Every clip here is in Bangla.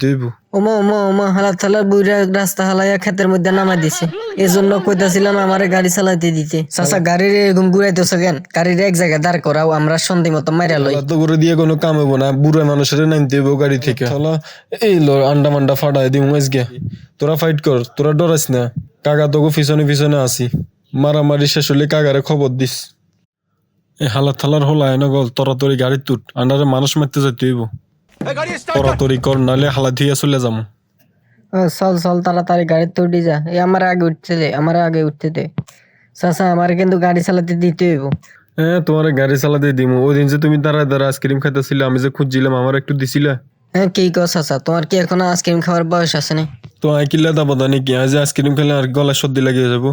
তুইব ওমা ওমা ওমা হালা থালা বুইরা রাস্তা হালাইয়া ক্ষেতের মধ্যে নামাই দিছে। এই জন্য কইতাছিলাম আমারে গাড়ি চালাইতে দিতে। চাচা গাড়ির এরকম ঘুরাইতেছ কেন? গাড়ির এক জায়গায় দাঁড় করাও আমরা সন্ধি মতো মাইরা লই। তো করে দিয়ে কোনো কাম হব না বুড়া মানুষের নামতে হইব গাড়ি থেকে। শালা এই লো আন্ডা মান্ডা ফাটাই দিম আজকে। তোরা ফাইট কর তোরা ডরাস না। কাকা তোকে পিছনে পিছনে আসি। মারামারি শেষ হলে কাকারে খবর দিস। এই হালাত থালার হলা এনে গল তরাতরি গাড়ি তুট। আন্ডারে মানুষ মারতে যাইতে হইব। তরাতরি কর। নালে হালা দিয়ে চলে যাব চল চল তাড়াতাড়ি গাড়ি তো যা। এই আমার আগে উঠতে দে আমার আগে উঠতে দে। চাচা আমার কিন্তু গাড়ি চালাতে দিতে হইব। হ্যাঁ তোমার গাড়ি চালাতে দিম। ওই দিন যে তুমি দাঁড়ায় দাঁড়া আইসক্রিম খাইতেছিলে আমি যে খুঁজছিলাম আমার একটু দিছিলে? হ্যাঁ কি কস চাচা তোমার কি এখন আইসক্রিম খাওয়ার বয়স আছে না? তো আই কিল্লা দাবা দানি কি আজ আইসক্রিম খেলে আর গলা সর্দি লাগিয়ে যাব।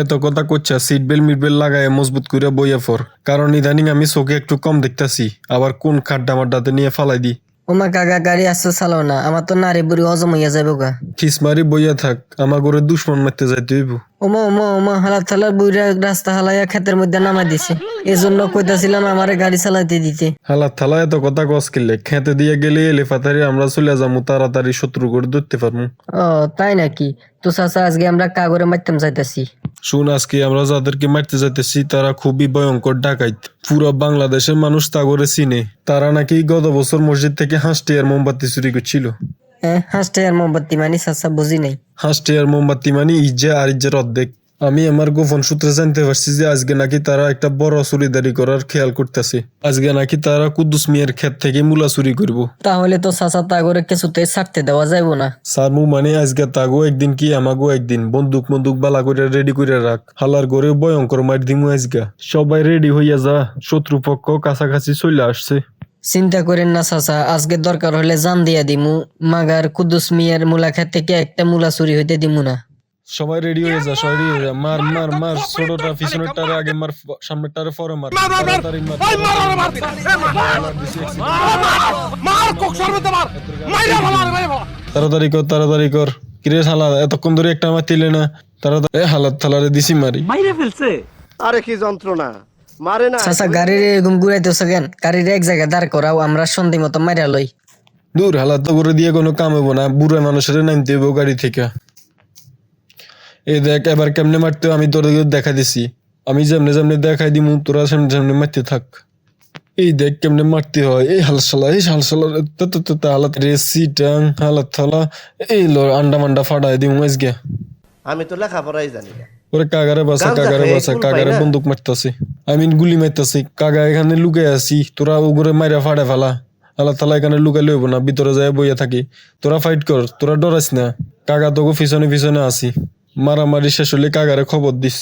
এত কথা করছা সিট বেল্ট মিট বেল্ট লাগায় মজবুত করে বইয়া ফর কারণ ইদানিং আমি চোখে একটু কম দেখতাছি। আবার কোন খাড্ডা মাড্ডাতে নিয়ে ফালাই দি। ওমা কাকা, গাড়ি আসতে চালাও না। আমার তো নারী বুড়ি হজম হইয়া যাব গা। খিস মারি বইয়া থাক আমার ঘরে দুশ্মন মারতে যাইতে হইব। ওমা ওমা ওমা হালা থালা বুইরা রাস্তা হালাইয়া ক্ষেতের মধ্যে নামাই দিছে। এই জন্য কইতাছিলাম আমারে গাড়ি দিতে। হালাত থালা এত কথা কস কিনলে খেতে দিয়ে গেলে এলে ফাতারি আমরা চলে যাব তাড়াতাড়ি শত্রু করে ধরতে পারব ও তাই নাকি? তো চাচা আজকে আমরা কাগরে মারতাম চাইতাছি শুন আজকে আমরা যাদেরকে মারতে যাইতেছি তারা খুবই ভয়ঙ্কর ডাকাইত। পুরো বাংলাদেশের মানুষ তা করে চিনে। তারা নাকি গত বছর মসজিদ থেকে হাঁসটি আর মোমবাতি চুরি করছিল। হ্যাঁ আর মোমবাতি মানি চাচা বুঝি নাই। হাঁসটি আর মোমবাতি মানে ইজ্জা আর ইজ্জার অর্ধেক। আমি আমার গোপন সূত্রে জানতে পারছি যে আজকে নাকি তারা একটা বড় চুরিদারি করার খেয়াল করতেছে। আজকে নাকি তারা কুদ্দুস মিয়ার ক্ষেত থেকে মূলা চুরি করব। তাহলে তো চাচা তাগরে কিছুতে ছাড়তে দেওয়া যাইব না। সারমু মানে আজকে তাগো একদিন কি আমাগো একদিন বন্দুক বন্দুক বালা করে রেডি করে রাখ। হালার ঘরে ভয়ঙ্কর মার দিমু আজকে। সবাই রেডি হইয়া যা শত্রুপক্ষ কাছাকাছি চলে আসছে। চিন্তা করেন না চাচা আজকে দরকার হলে জান দিয়া দিমু মাগার কুদ্দুস মিয়ার মুলা খেত থেকে একটা মুলা চুরি হইতে দিমু না সবাই রেডি হয়ে যা সবাই রেডি হয়ে যা মার মার মার ছোটটা পিছনের টারে আগে মার সামনের টারে পরে মার তাড়াতাড়ি মার তাড়াতাড়ি কর তাড়াতাড়ি কর কিরে শালা এতক্ষণ ধরে একটা মারতিলে না তাড়াতাড়ি এ হালাত থালারে দিছি মারি আরে কি যন্ত্রণা মারে না চাচা গাড়ির এরকম ঘুরাইতেছ কেন? গাড়ির এক জায়গায় দাঁড় করাও আমরা সন্ধি মতো মাইরা লই। দূর হালাত তো করে দিয়ে কোনো কাম হব না। বুড়া মানুষের নামতে হইব গাড়ি থেকে। এই দেখ এবার কেমনে মারতে হয় আমি তোর দেখা দিছি। আমি যেমনে যেমনে দেখাই দিমু তোরা সামনে সামনে মারতে থাক। এই দেখ কেমনে মারতে হয়। এই হালসালা এই হালসালা হালাত রেসি টাং হালাত থালা। এই লো আন্ডা মান্ডা ফাটাই দিমু আজকে। আমি তো লেখাপড়াই জানি ওরে কাগারে বাসা কাগারে বাসা কাগারে? বন্দুক মারতাছে। আমি গুলি মারতেছি কাগা এখানে লুকে আছি। তোরা উপরে মাইরা ফাড়ে ফেলা। আল্লাহ তালা এখানে লুকাই লইব না, ভিতরে যায় বইয়া থাকি। তোরা ফাইট কর, তোরা ডরাস না। কাকা তোকে পিছনে পিছনে আসি মারামারি শেষ হলে কাগারে খবর দিস।